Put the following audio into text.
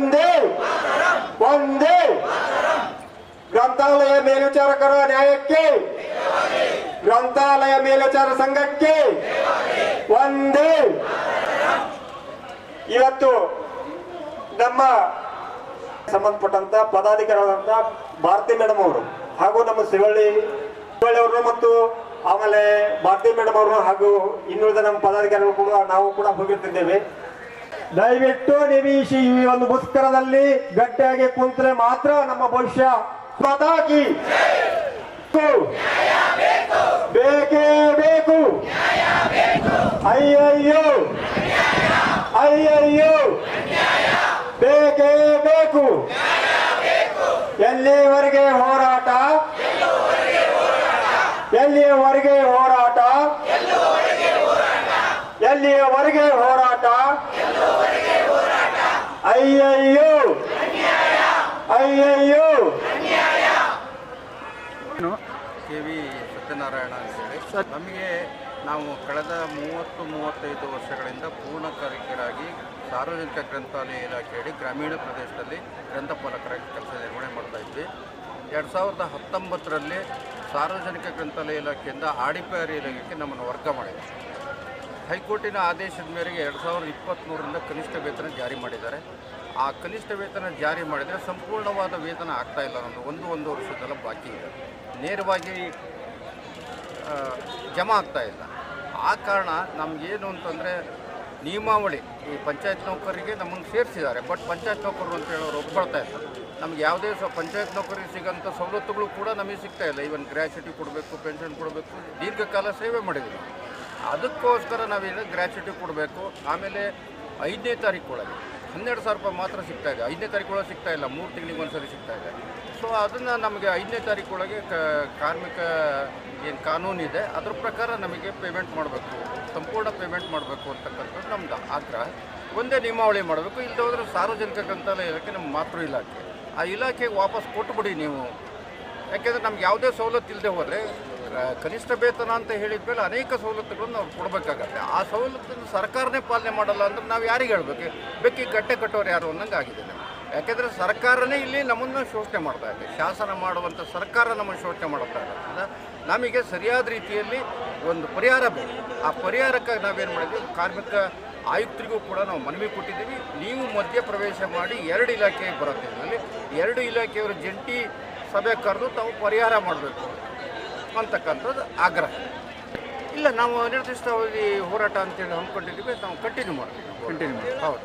ಒಂದೇ ಒಂದೇ ಗ್ರಂಥಾಲಯ ಮೇಲ್ವಿಚಾರಕರ ನ್ಯಾಯಕ್ಕೆ, ಗ್ರಂಥಾಲಯ ಮೇಲ್ವಿಚಾರ ಸಂಘಕ್ಕೆ ಒಂದೇ ಇವತ್ತು ನಮ್ಮ ಸಂಬಂಧಪಟ್ಟಂತ ಪದಾಧಿಕಾರಿಗಳಾದಂತ ಭಾರತಿ ಮೇಡಮ್ ಅವರು ಹಾಗೂ ನಮ್ಮ ಶಿವಳ್ಳಿ ಶಿವಳ್ಳಿ ಅವರು ಮತ್ತು ಆಮೇಲೆ ಭಾರತಿ ಮೇಡಮ್ ಅವರು ಹಾಗೂ ಇನ್ನುಳಿದ ನಮ್ಮ ಪದಾಧಿಕಾರಿಗಳು ಕೂಡ ನಾವು ಕೂಡ ಹೋಗಿರ್ತಿದ್ದೇವೆ. ದಯವಿಟ್ಟು ನಿಮಿಷಿ ಈ ಒಂದು ಮುಸ್ಕರದಲ್ಲಿ ಗಟ್ಟಿಯಾಗಿ ಕುಂತರೆ ಮಾತ್ರ ನಮ್ಮ ಭವಿಷ್ಯ ಪದಾಕಿ ಬೇಕೇ. ಬೇಕು ಅಯ್ಯಯ್ಯೋ ಅಯ್ಯಯ್ಯೋ ಬೇಕೇ ಬೇಕು. ಎಲ್ಲಿವರೆಗೆ ಹೋರಾಟ? ಎಲ್ಲಿಯವರೆಗೆ ಹೋರಾಟ ಎಲ್ಲಿಯವರೆಗೆ ಹೋರಾಟ. ಅಯ್ಯಯ್ಯೋ. ಅಯ್ಯಯ್ಯೋ. ಕೆ ವಿ ಸತ್ಯನಾರಾಯಣ ಅಂತೇಳಿ. ನಮಗೆ ನಾವು ಕಳೆದ ಮೂವತ್ತು, ಮೂವತ್ತೈದು ವರ್ಷಗಳಿಂದ ಪೂರ್ಣಕಾಲಿಕರಾಗಿ ಸಾರ್ವಜನಿಕ ಗ್ರಂಥಾಲಯ ಇಲಾಖೆಯಡಿ ಗ್ರಾಮೀಣ ಪ್ರದೇಶದಲ್ಲಿ ಗ್ರಂಥಪಾಲಕರಾಗಿ ಕೆಲಸ ನಿರ್ವಹಣೆ ಮಾಡ್ತಾ ಇದ್ವಿ. ಎರಡು ಸಾವಿರದ ಹತ್ತೊಂಬತ್ತರಲ್ಲಿ ಸಾರ್ವಜನಿಕ ಗ್ರಂಥಾಲಯ ಇಲಾಖೆಯಿಂದ ಆಡಿಪಾರಿ ಇಲಾಖೆಗೆ ನಮ್ಮನ್ನು ವರ್ಗ ಮಾಡಿದೆ ಹೈಕೋರ್ಟಿನ ಆದೇಶದ ಮೇರೆಗೆ ಎರಡು ಸಾವಿರದ ಇಪ್ಪತ್ತ್ಮೂರರಿಂದ ಕನಿಷ್ಠ ವೇತನ ಜಾರಿ ಮಾಡಿದ್ದಾರೆ. ಆ ಕನಿಷ್ಠ ವೇತನ ಜಾರಿ ಮಾಡಿದರೆ ಸಂಪೂರ್ಣವಾದ ವೇತನ ಆಗ್ತಾ ಇಲ್ಲ. ನಮ್ಮದು ಒಂದು ಒಂದು ವರ್ಷದಲ್ಲ ಬಾಕಿ ಇದೆ. ನೇರವಾಗಿ ಜಮಾ ಆಗ್ತಾ ಇಲ್ಲ. ಆ ಕಾರಣ ನಮಗೇನು ಅಂತಂದರೆ ನಿಯಮಾವಳಿ ಈ ಪಂಚಾಯತ್ ನೌಕರರಿಗೆ ನಮ್ಮನ್ನು ಸೇರಿಸಿದ್ದಾರೆ. ಬಟ್ ಪಂಚಾಯತ್ ನೌಕರರು ಅಂತ ಹೇಳೋರು ಒಪ್ಕೊಳ್ತಾ ಇಲ್ಲ. ನಮ್ಗೆ ಯಾವುದೇ ಸ, ಪಂಚಾಯತ್ ನೌಕರಿಗೆ ಸಿಗೋಂಥ ಸವಲತ್ತುಗಳು ಕೂಡ ನಮಗೆ ಸಿಗ್ತಾ ಇಲ್ಲ. ಈವನ್ ಗ್ರ್ಯಾಚ್ಯುಟಿ ಕೊಡಬೇಕು ಪೆನ್ಷನ್ ಕೊಡಬೇಕು. ದೀರ್ಘಕಾಲ ಸೇವೆ ಮಾಡಿದ್ದೀವಿ. ಅದಕ್ಕೋಸ್ಕರ ನಾವೇನು ಗ್ರ್ಯಾಚ್ಯುಟಿ ಕೊಡಬೇಕು. ಆಮೇಲೆ ಐದನೇ ತಾರೀಕು ಒಳಗೆ ಹನ್ನೆರಡು ಸಾವಿರ ರೂಪಾಯಿ ಮಾತ್ರ ಸಿಗ್ತಾ ಇದೆ. ಐದನೇ ತಾರೀಕು ಒಳಗೆ ಸಿಗ್ತಾ ಇಲ್ಲ, ಮೂರು ತಿಂಗಳಿಗೆ ಒಂದ್ಸರಿ ಸಿಗ್ತಾ ಇದೆ. ಸೊ ಅದನ್ನು ನಮಗೆ ಐದನೇ ತಾರೀಕು ಒಳಗೆ ಕಾರ್ಮಿಕ ಏನು ಕಾನೂನಿದೆ ಅದ್ರ ಪ್ರಕಾರ ನಮಗೆ ಪೇಮೆಂಟ್ ಮಾಡಬೇಕು. ಸಂಪೂರ್ಣ ಪೇಮೆಂಟ್ ಮಾಡಬೇಕು ಅಂತಕ್ಕಂಥದ್ದು ನಮ್ಮದು ಆಗ್ರಹ. ಒಂದೇ ನಿಯಮಾವಳಿ ಮಾಡಬೇಕು. ಇಲ್ಲದೆ ಹೋದರೆ ಸಾರ್ವಜನಿಕ ಗ್ರಂಥಾಲಯ ಇಲಾಖೆ ನಮ್ಮ ಮಾತೃ ಇಲಾಖೆ. ಆ ಇಲಾಖೆಗೆ ವಾಪಸ್ ಕೊಟ್ಟುಬಿಡಿ ನೀವು. ಯಾಕೆಂದರೆ ನಮ್ಗೆ ಯಾವುದೇ ಸವಲತ್ತು ಇಲ್ಲದೆ ಹೋದರೆ ಕನಿಷ್ಠ ವೇತನ ಅಂತ ಹೇಳಿದ ಮೇಲೆ ಅನೇಕ ಸವಲತ್ತುಗಳನ್ನು ಅವ್ರು ಕೊಡಬೇಕಾಗತ್ತೆ. ಆ ಸವಲತ್ತನ್ನು ಸರ್ಕಾರನೇ ಪಾಲನೆ ಮಾಡಲ್ಲ ಅಂದ್ರೆ ನಾವು ಯಾರಿಗೆ ಹೇಳಬೇಕು? ಬೆಕ್ಕಿ ಗಟ್ಟೆ ಕಟ್ಟೋರು ಯಾರು ಅನ್ನಂಗೆ ಆಗಿದೆ. ಯಾಕೆಂದರೆ ಸರ್ಕಾರನೇ ಇಲ್ಲಿ ನಮ್ಮನ್ನು ಶೋಷಣೆ ಮಾಡ್ತಾ ಇದೆ. ಶಾಸನ ಮಾಡುವಂಥ ಸರ್ಕಾರ ನಮ್ಮನ್ನು ಶೋಷಣೆ ಮಾಡ್ತಾ ಇದೆ. ನಮಗೆ ಸರಿಯಾದ ರೀತಿಯಲ್ಲಿ ಒಂದು ಪರಿಹಾರ ಬೇಕು. ಆ ಪರಿಹಾರಕ್ಕಾಗಿ ನಾವೇನು ಮಾಡಿದ್ವಿ? ಕಾರ್ಮಿಕ ಆಯುಕ್ತರಿಗೂ ಕೂಡ ನಾವು ಮನವಿ ಕೊಟ್ಟಿದ್ದೀವಿ. ನೀವು ಮಧ್ಯ ಪ್ರವೇಶ ಮಾಡಿ ಎರಡು ಇಲಾಖೆಗೆ ಬರುತ್ತೆ ಇದರಲ್ಲಿ ಎರಡು ಇಲಾಖೆಯವರು ಜಂಟಿ ಸಭೆ ಕರೆದು ತಾವು ಪರಿಹಾರ ಮಾಡಬೇಕು. ಅಂತಕ್ಕಂಥದ್ದು ಆಗ್ರಹ. ಇಲ್ಲ ನಾವು ನಿರ್ದಿಷ್ಟವಾಗಿ ಹೋರಾಟ ಅಂತೇಳಿ ಹಮ್ಮಿಕೊಂಡಿದ್ದೀವಿ ನಾವು ಕಂಟಿನ್ಯೂ ಮಾಡ್ತೀವಿ. ಕಂಟಿನ್ಯೂ ಹೌದು.